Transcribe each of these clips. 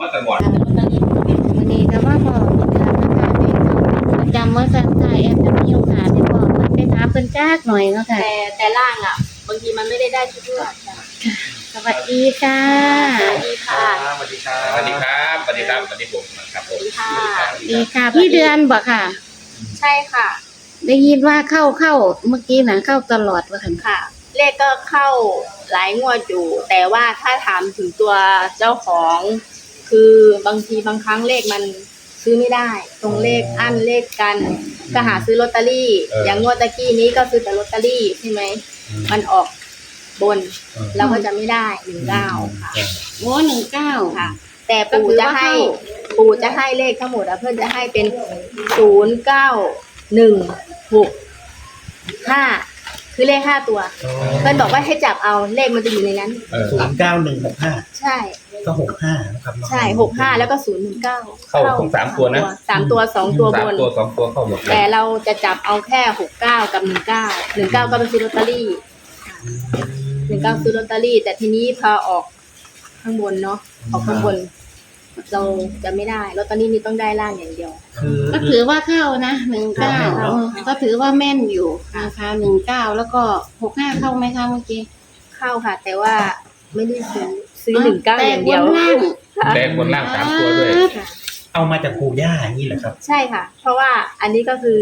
ว่าแต่ก่อนวันนี้ก็ว่าพอเดือนนะคะในประจำว่าสันค่ะแอมจะมีโอกาสได้บอกมันไปถามเพิ่นจ้ากหน่อยเนาะค่ะแต่แต่ล่างอะ บางทีมันไม่ได้ได้ทุกเรื่องจ้ะสวัสดีค่ะสวัสดีค่ะสวัสดีครับสวัสดีครับสวัสดีครับสวัสดีผมครับผสวัมสดีค่ะดีค่ะพี่เดือนบอกค่ะ ใช่ค่ะ ได้ยินว่าเข้าเข้าเมื่อกี้นะเข้าตลอดว่าคันค่ะ เลขก็เข้าหลายงวดอยู่ แต่ว่าถ้าถามถึงตัวเจ้าของ คือบางทีบางครั้งเลขมันซื้อไม่ได้ ตรงเลขอั้นเลขกัน ก็หาซื้อลอตเตอรี่อย่างงวดตะกี้นี้ก็ซื้อแต่ลอตเตอรี่ใช่ไหมมันออกบนเราก็จะไม่ได้หนึ่งเก้าค่ะ โอ้หนึ่งเก้า ค่ะ แต่ก็ปู่ถือจะว่าให้เข้า ปู่จะให้เลขทั้งหมดอะเพื่อนจะให้เป็นศูนย์เก้าหนึ่งหกห้า คือเลขห้าตัว เพื่อนบอกว่าให้จับเอาเลขมันจะอยู่ในนั้นเออศูนย์เก้าหนึ่งหกห้าใช่ ก็หกห้านะครับใช่หกห้าแล้วก็ศูนย์หนึ่งเก้าเข้าทั้งสามตัวนะ สามตัวสองตัวบสามน ตัวสองตัวเข้าหมดเลแต่ยเราจะจับเอาแค่หกเก้ากับหนึ่งเก้าหนึ่งเก้าก็เป็นซื้อลอตเตอรี่หนึ่งเก้าซื้อลอตเตอรี่ แต่ทีนี้พอออกข้างบนเนาะออกข้างบน เราจะไม่ได้ลอตเตอรี่นี่ต้องได้ล่างอย่างเดียว คือก็ถือว่าเข้านะหนึ่งเก้าครับก็ถือว่าแม่นอยู่นะคะหนึ่งเก้าแล้วก็หกห้าเข้าไหมคะเมื่อกี้เข้าค่ะ แต่ว่าไม่ได้ซื้อซื้อหนึ่งเก้าอย่างเดียวแต่บนล่างค่ะแต่บนล่างสามตัวด้วยค่ะเอามาจากปู่ย่าอย่างนี้เหรอครับ ใช่ค่ะ เพราะว่าอันนี้ก็คือ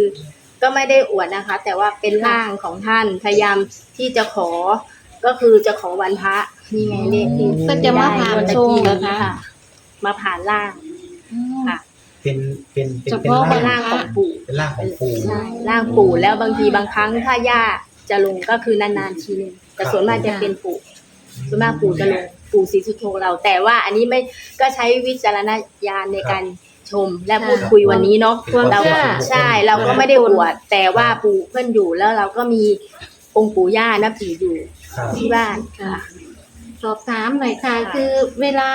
ก็ไม่ได้อวดนะคะ แต่ว่าเป็นร่างของท่านพยายามที่จะขอก็คือจะขอวันพระนี่ไงเลขที่ก็จะมาผ่านทรงเหรอคะ มาผ่านร่างค่ะเป็นเป็นเป็นเฉเป็นพาะเป็นร่าร่างงของปู่เป็นร่างของปู่ใช่ร่างปู่แล้วบางทีบางครั้งถ้าย่าจะลงก็คือนานๆทีนึงแต่ส่วนมากจะเป็นปู่ ส่วนมากปู่จะลงปู่ศรีสุโธเรา แต่ว่าอันนี้ไม่ก็ใช้วิจารณญาณในการชมและพูดคุยวันนี้เนาะความเราเชื่อใช่เราก็ไม่ได้อวดแต่ว่าปู่เพื่อนอยู่แล้วเราก็มีองค์ปู่ย่านับถืออยู่ครับ ที่บ้านค่ะค่ะสอบถามหน่อยค่ะคือเวลา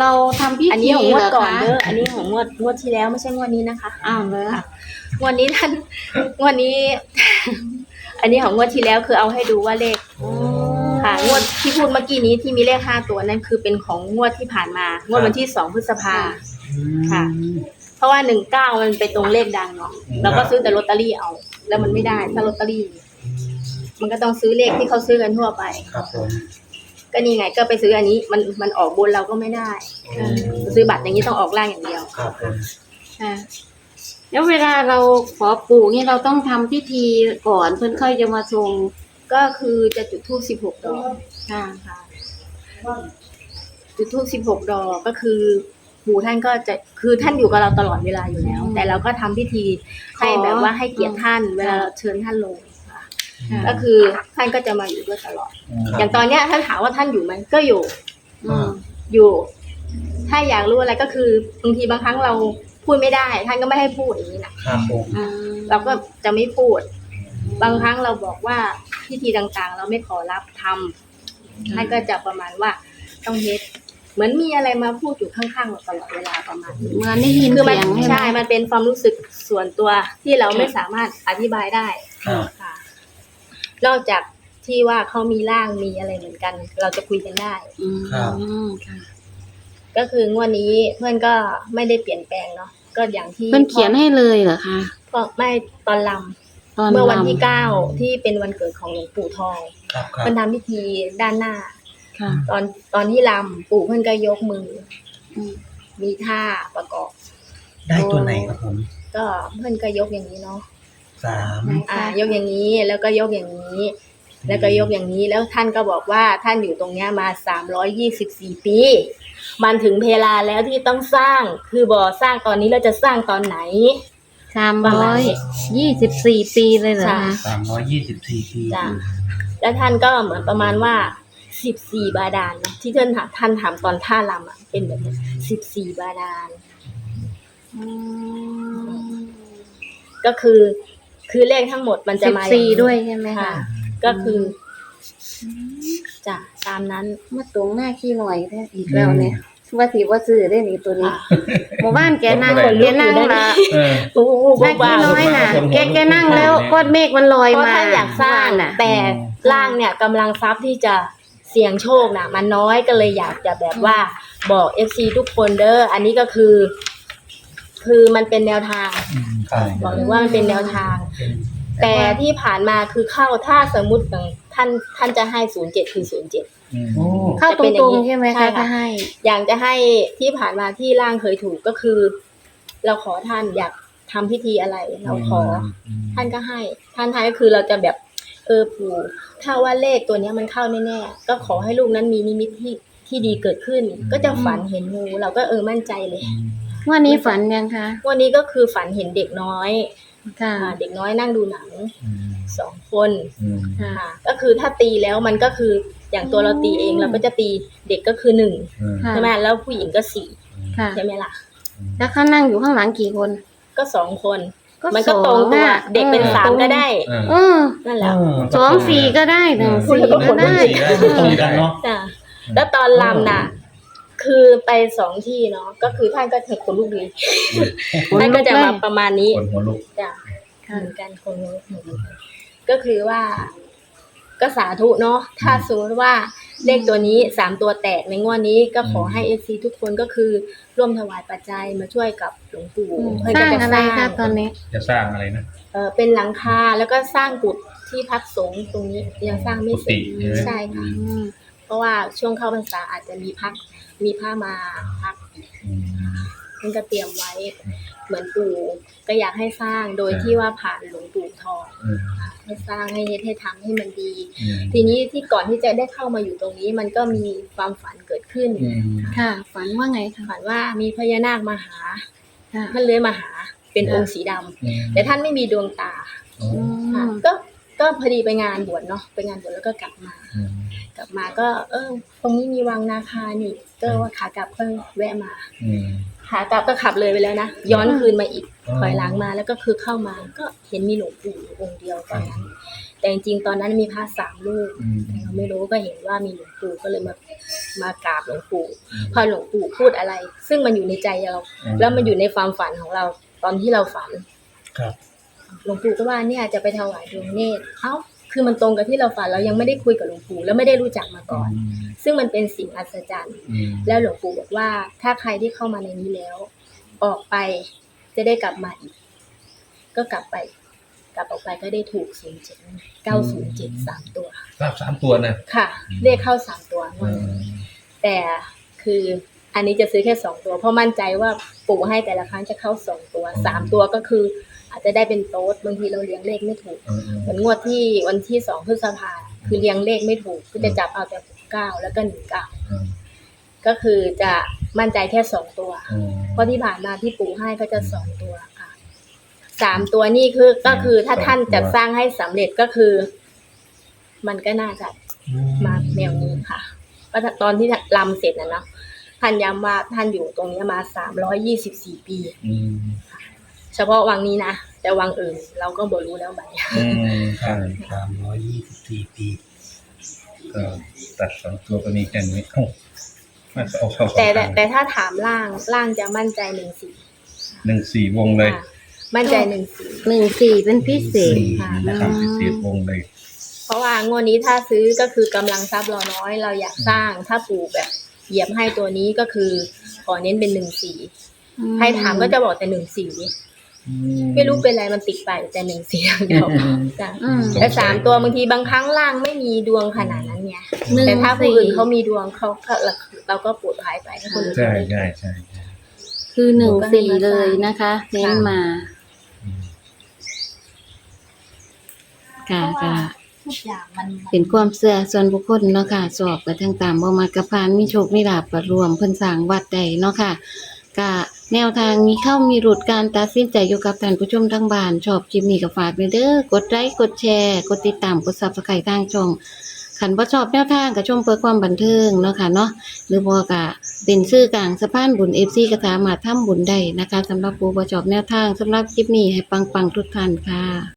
เราทำพิอันนี้ธีของงวเหดรอก่อนคะเด้อ อันนี้ของงวดงวดที่แล้วไม่ใช่งวดนี้นะคะ อ้าวเลยงวดนี้ท่าน งวดนี้ อันนี้ของงวดที่แล้วคือเอาให้ดูว่าเลข ค่ะ งวดที่พูดเมื่อกี้นี้ที่มีเลขห้าตัวนั่นคือเป็นของงวดที่ผ่านมา งวดวันที่สองพฤษภา ค่ะ เพราะว่าหนึ่งเก้ามันไปตรงเลขดังเนาะเราก็ซื้อแต่ลอตเตอรี่เอา แล้วมันไม่ได้ถ้าลอตเตอรี่ มันก็ต้องซื้อเลขที่เขาซื้อกันทั่วไป ครับผม ก็นี่ไงก็ไปซื้ออันนี้มันมันออกบนเราก็ไม่ได้ซื้อบัตรอย่างนี้ต้องออกล่างอย่างเดียวครับผมค่ะแล้วเวลาเราขอปู่นี่เราต้องทำพิธีก่อนเพื่อนค่อยจะมาทรงก็คือจะจุดธูปสิบหกดอกค่ะค่ะ จุดธูปสิบหกดอกก็คือปู่ท่านก็จะคือท่านอยู่กับเราตลอดเวลาอยู่แล้ว แต่เราก็ทำพิธีให้แบบว่าให้เกียรติท่าน เวลาเราเชิญท่านลงค่ะค่ะ ก็คือท่านก็จะมาอยู่ด้วยตลอด อย่างตอนเนี้ยท่านถามว่าท่านอยู่ไหมก็อยู่ อืมอยู่ ถ้าอยากรู้อะไรก็คือบางทีบางครั้งเราพูดไม่ได้ ท่านก็ไม่ให้พูดอย่างนี้นะครับผมอืมเราก็จะไม่พูด บางครั้งเราบอกว่าพิธีต่างๆ เราไม่ขอรับทำท่านก็จะประมาณว่าต้องเฮ็ดเหมือนมีอะไรมาพูดอยู่ข้างๆเราตลอดเวลาประมาณนี้ เหมือนได้ยินคือมันเสียงใช่ไหม ใช่ มันเป็นความรู้สึกส่วนตัวที่เราไม่สามารถอธิบายได้ครับค่ะ นอกจากที่ว่าเขามีร่างมีอะไรเหมือนกัน เราจะคุยกันได้ อืมครับ ค่ะก็คืองวดนี้เพื่อนก็ไม่ได้เปลี่ยนแปลงเนาะก็อย่างที่เพื่อนเขียนให้เลยเหรอคะก็ไม่ตอนลตอนำเมื่อวันที่รำเก้าที่เป็นวันเกิดของหลวงปู่ทองครับครัเพื่บอนทำพิธีด้านหน้าค่ะตอนตอนที่ลำปู่เพื่อนก็ยกมือ อืมมีท่าประกอบ ได้ตัวไหนครับผม ก็เพื่อนก็ยกอย่างนี้เนาะ สามอ่ายกอย่างนี้แล้วก็ยกอย่างนี้ แล้วก็ยกอย่างนี้แล้วท่านก็บอกว่าท่านอยู่ตรงเนี้ยมาสามร้อยยี่สิบสี่ปี มันถึงเวลาแล้วที่ต้องสร้าง คือบ่อสร้างตอนนี้เราจะสร้างตอนไหน สามร้อยยี่สิบสี่ปีเลยเหรอใช่คะสามร้อยยี่สิบสี่ปีจ้ะ แล้วท่านก็เหมือนประมาณว่าสิบสี่บาดาลเนอะที่ท่านถามท่านถามตอนท่าลำอะเป็นแบบสิบสี่บาดาลอืมก็คือ คือเลขทั้งหมดมันจะสิบมาสี่อางนี้ด้วยใช่ไหมค่ะ คะก็คือจ้ะตามนั้น มาตรงหน้าขี้หน่อยได้อีกแล้วเนี่ยว่าสีว่าซื้อได้นี่ตัวนี้อะหมู่บ้านแกนั่งคนแกลุกนั่งละเออ โอ้โหหน้าขี้น้อยน่ะ แกแกนั่งแล้วก้อนเมฆมันลอยเพราะมาท่านอยากสร้างน่ะ แต่ร่างเนี่ยกำลังทรัพย์ที่จะเสี่ยงโชคนะมันน้อยก็เลยอยากจะแบบว่าบอก FC ทุกคนเด้ออันนี้ก็คือ คือมันเป็นแนวทางอืมใช่ บอกเลยว่ามันเป็นแนวทางเป็นแต่ที่ผ่านมาคือเข้าถ้าสมมติอย่างท่านท่านจะให้ศูนย์เจ็ดคือศูนย์เจ็ดอืมโอ้เข้าตรงๆใช่ไหมใช่คะค่ะ ถ้าให้ อย่างจะให้ที่ผ่านมาที่ร่างเคยถูกก็คือ เราขอท่านอยากทำพิธีอะไร เราขอท่านก็ให้ ท่านให้ก็คือเราจะแบบ เออปู่ถ้าว่าเลขตัวเนี้ยมันเข้าแน่ๆก็ขอให้ลูกนั้นมีนิมิตที่ที่ดีเกิดขึ้น ก็จะฝันเห็นงูเราก็เออมั่นใจเลย วันนี้ฝันยังคะวันนี้ก็คือฝันเห็นเด็กน้อยค่ะอ่าเด็กน้อยนั่งดูหนังอืมสองคนอืมค่ะ ค่ะก็คือถ้าตีแล้วมันก็คืออย่างตัวเราตีเองเราก็จะตีเด็กก็คือหนึ่งอืมค่ะ ใช่ไหมแล้วผู้หญิงก็สี่ค่ะ ใช่ไหมล่ะ แล้วเขานั่งอยู่ข้างหลังกี่คน ก็สองคน มันก็ตรงตัวอะเด็กเป็นสามก็ได้อ่าเออนั่นแหละ สองสี่ก็ได้หนึ่งเออสี่ก็ได้ตรงกันเนาะ จ้ะแล้วตอนลำน่ะ คือไปสองที่เนาะก็คือท่านก็เห็นคนลูกดีขนลุกท่านก็จะมาเลยประมาณนี้คนหัวลุกจ้ะค่ะเหมือนกันคนลูกเหมือนกันก็คือว่าก็สาธุเนาะถ้าสมมติว่าเลขตัวนี้สามตัวแตกในงวดนี้ก็ขอให้เอซีทุกคนก็คือร่วมถวายปัจจัยมาช่วยกับหลวงปู่อืมเพื่อสร้างจะอะไรสร้างคะตอนนี้ จะสร้างอะไรนะเออเป็นหลังคาแล้วก็สร้างกุฏที่พักสงฆ์ตรงนี้ยังสร้างไม่เสร็จกุฏิใช่ไหมใช่ค่ะอืมเพราะว่าช่วงเข้าพรรษาอาจจะมีพัก มีผ้ามาพักอืมท่านก็เตรียมไว้ เหมือนปู่ก็อยากให้สร้างโดยอ่าที่ว่าผ่านหลวงปู่ทองอืมให้สร้างให้ให้ทำให้มันดีอืมทีนี้ที่ก่อนที่จะได้เข้ามาอยู่ตรงนี้ มันก็มีความฝันเกิดขึ้นอืมค่ะ ฝันว่าไงคะฝันว่ามีพญานาคมาหาค่ะท่านเลื้อยมาหาเป็นองค์สีดำอืมแต่ท่านไม่มีดวงตาอ๋ออืค่ะมก็ ก็พอดีไปงานบวชเนาะไปงานบวชแล้วก็กลับมาอืมกลับมาก็ เออ ตรงนี้มีวังนาคานี่ก็ว่าขากลับก็แวะมาอืมขากลับก็ขับเลยไปแล้วนะย้อนคืนมาอีกอ๋อถอยหลังมาแล้วก็คือเข้ามาก็เห็นมีหลวงปู่องค์เดียวตอนนั้นแต่จริงๆตอนนั้นมีพระสามลูกอืมแต่เราไม่รู้ก็เห็นว่ามีหลวงปู่ก็เลยมามากราบหลวงปู่อืมพอหลวงปู่พูดอะไร ซึ่งมันอยู่ในใจเราอืมแล้วมันอยู่ในความฝันของเราตอนที่เราฝันครับ หลวงปู่ก็ว่าเนี่ยจะไปถวายดวงเนตรเอ้าคือมันตรงกับที่เราฝันเรายังไม่ได้คุยกับหลวงปู่แล้วไม่ได้รู้จักมาก่อน ซึ่งมันเป็นสิ่งอัศจรรย์อืมแล้วหลวงปู่บอกว่า ถ้าใครที่เข้ามาในนี้แล้ว ออกไปจะได้กลับมาอีก ก็กลับไป กลับออกไปก็ได้ถูกศูนย์เจ็ดเก้าศูนย์เจ็ดสามตัวทราบสามตัวนะค่ะเรียกเข้าสามตัวงอืวดนั้นมแต่คืออันนี้จะซื้อแค่สองตัว เพราะมั่นใจว่าปู่ให้แต่ละครั้งจะเข้าสองตัวสามตัวก็คือ อาจจะได้เป็นโต๊ดบางทีเราเลี้ยงเลขไม่ถูกอืมอืมเหมือนงวดที่วันที่สองพฤษภาคือเรียงเลขไม่ถูกก็จะจับเอาแต่เก้าแล้วก็หนึ่งเก้าอืมก็คือจะมั่นใจแค่สองตัวอืมเพราะที่ผ่านมาที่ปู่ให้ก็จะสองตัวค่ะสามตัวนี่คือก็คือถ้าท่านจัดสร้างให้สำเร็จก็คือ มันก็น่าจะอืมาแนวนี้ค่ะก็ตอนที่ลำเสร็จนะเนาะท่านย้ำว่าท่านอยู่ตรงนี้มาสามร้อยยี่สิบสี่ปีอืม เฉพาะวังนี้นะ แต่วังอื่นเราก็บ่รู้แล้วบัดเนี้ยอืมใช่สามร้อยยี่สิบสี่ปี ก็ตัดสองตัวก็มีแค่นี้โอ้มาเอาเข้าสองแต่แต่ทางแต่ถ้าถามล่างล่างจะมั่นใจหนึ่งสี่หนึ่งสี่วงเลยค่ะมั่นใจหนึ่งสี่หนึ่งสี่เป็นพิเศษสี่ค่ะนะครับพิเศษวงเลย เพราะว่างวดนี้ถ้าซื้อก็คือกำลังทรัพย์เราน้อยเราอยากสร้างถ้าปลูกแบบเหยียบให้ตัวนี้ก็คือขอเน้นเป็นหนึ่งสี่ ใครถามก็จะบอกแต่หนึ่งสี่ ไม่รู้เป็นไรมันติดไปแต่หนึ่งสี่อย่างเดียวจ้ะอืมแต่สามตัวบางทีบางครั้งล่างไม่มีดวงขนาดนั้นไงหนึ่งแต่ถ้าผู้สี่อื่นเขามีดวงเขาก็เราเราก็ปวดภายไปให้คนอื่นใช่ไม่ได้ใช่ใช่ใช่คือหนึ่งสี่เลยนะคะเน้นมาอืมค่ะค่ะทุกอย่างมันเป็นความเชื่อส่วนบุคคลเนาะค่ะ สอบไปทางตามบ่มากระพานมีโชคมีลาภก็รวมเพิ่นสร้างวัดใดเนาะค่ะก็ แนวทางมีเข้ามีหลุดการตัดสินใจอยู่กับท่านผู้ชมทั้งบ้านชอบคลิปนี้ก็ฝากไปเด้อกดไลค์กดแชร์ กดติดตามกดซับสไครต์ทางช่องขันบ่ชอบแนวทางกับชมเพื่อความบันเทิงเนาะค่ะเนาะหรือบ่กะเป็นชื่อกลางสะพานบุญเอฟซีกระถามาถ้ำบุญได้นะคะสำหรับผู้บ่ชอบแนวทางสำหรับคลิปนี้ให้ปังๆทุกท่านค่ะ